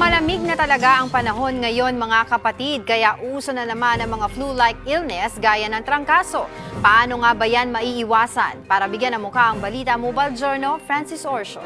Malamig na talaga ang panahon ngayon mga kapatid, kaya uso na naman ang mga flu-like illness gaya ng trangkaso. Paano nga ba yan maiiwasan? Para bigyan ng mukha ang balita Mobile Journal, Francis Orsio.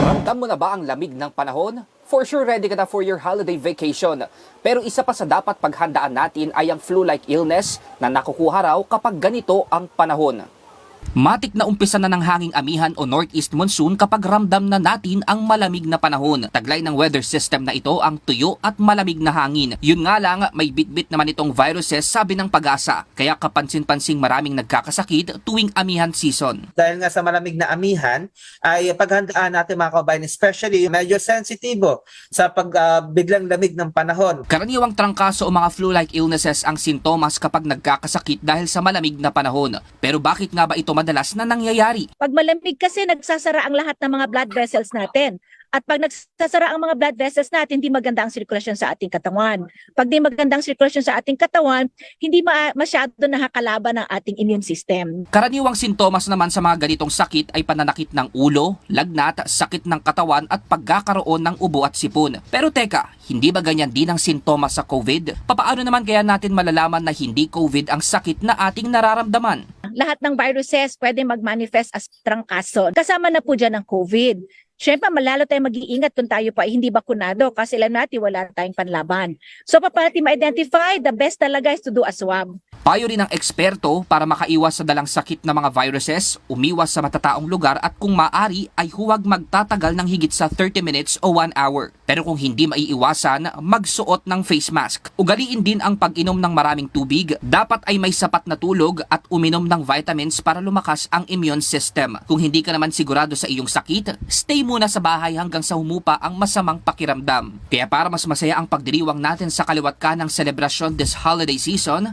Ramdam na ba ang lamig ng panahon? For sure, ready ka na for your holiday vacation. Pero isa pa sa dapat paghandaan natin ay ang flu-like illness na nakukuha raw kapag ganito ang panahon. Matik na umpisa na ng hanging amihan o northeast monsoon kapag ramdam na natin ang malamig na panahon. Taglay ng weather system na ito ang tuyo at malamig na hangin. Yun nga lang, may bitbit naman itong viruses sabi ng pag-asa. Kaya kapansin-pansing maraming nagkakasakit tuwing amihan season. dahil nga sa malamig na amihan ay paghandaan natin mga kabayan especially medyo sensitibo sa pag biglang lamig ng panahon. Karaniwang trangkaso o mga flu-like illnesses ang sintomas kapag nagkakasakit dahil sa malamig na panahon. Pero bakit nga ba ito madalas na nangyayari? Pag malamig kasi nagsasara ang lahat ng mga blood vessels natin. At pag nagsasara ang mga blood vessels natin, hindi maganda ang sirkulasyon sa ating katawan. Pag di maganda ang sirkulasyon sa ating katawan, hindi ma- masyado nakakalaban ang ating immune system. Karaniwang sintomas naman sa mga ganitong sakit ay pananakit ng ulo, lagnat, sakit ng katawan at pagkakaroon ng ubo at sipon. Pero teka, hindi ba ganyan din ang sintomas sa COVID? Papaano naman kaya natin malalaman na hindi COVID ang sakit na ating nararamdaman? Lahat ng viruses pwede mag-manifest as trangkaso. Kasama na po dyan ang COVID. Siyempre, malalo tayong mag-iingat kung tayo pa hindi bakunado kasi alam natin wala tayong panlaban. So, paano natin ma-identify? The best talaga is to do a swab. Payo rin ng eksperto para makaiwas sa dalang sakit ng mga viruses, umiwas sa matataong lugar at kung maaari ay huwag magtatagal ng higit sa 30 minutes o 1 hour. Pero kung hindi maiiwasan, magsuot ng face mask. Ugaliin din ang pag-inom ng maraming tubig, dapat ay may sapat na tulog at uminom ng vitamins para lumakas ang immune system. Kung hindi ka naman sigurado sa iyong sakit, stay muna sa bahay hanggang sa humupa ang masamang pakiramdam. Kaya para mas masaya ang pagdiriwang natin sa kaliwat ka ng selebrasyon this holiday season,